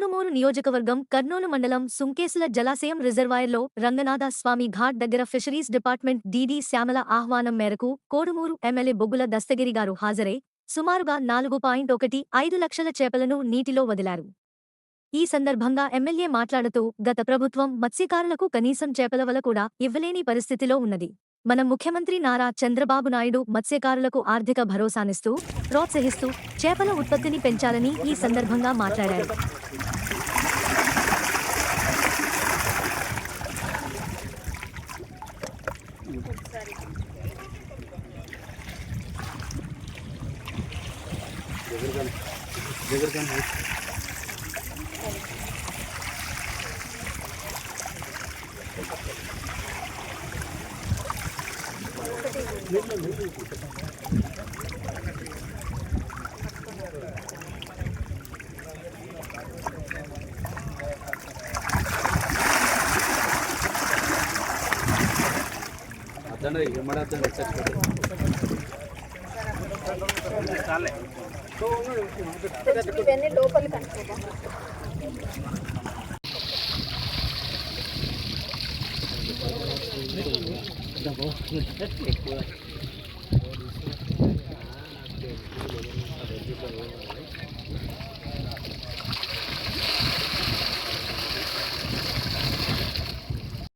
నియోజకవర్గం కర్నూలు మండలం సుంకేసుల జలాశయం రిజర్వాయర్లో రంగనాథ స్వామి ఘాట్ దగ్గర ఫిషరీస్ డిపార్ట్మెంట్ డీడీ శ్యామల ఆహ్వానం మేరకు కోడుమూరు ఎమ్మెల్యే బొగ్గుల దస్తగిరి గారు హాజరై సుమారుగా నాలుగు పాయింట్ ఒకటి ఐదు లక్షల చేపలను నీటిలో వదిలారు. ఈ సందర్భంగా ఎమ్మెల్యే మాట్లాడుతూ గత ప్రభుత్వం మత్స్యకారులకు కనీసం చేపల వల కూడా ఇవ్వలేని పరిస్థితిలో ఉన్నది. మన ముఖ్యమంత్రి నారా చంద్రబాబు నాయుడు మత్స్యకారులకు ఆర్థిక భరోసానిస్తూ ప్రోత్సహిస్తూ చేపల ఉత్పత్తిని పెంచాలని ఈ సందర్భంగా మాట్లాడారు. जगरगन जगरगन है ಅದಂಡ್ರೆ ಮಡ ಅದಂಡ್ರೆ ಚಕ್ ఇవన్నీ లోపలికి అనుకోబా ఎక్కువ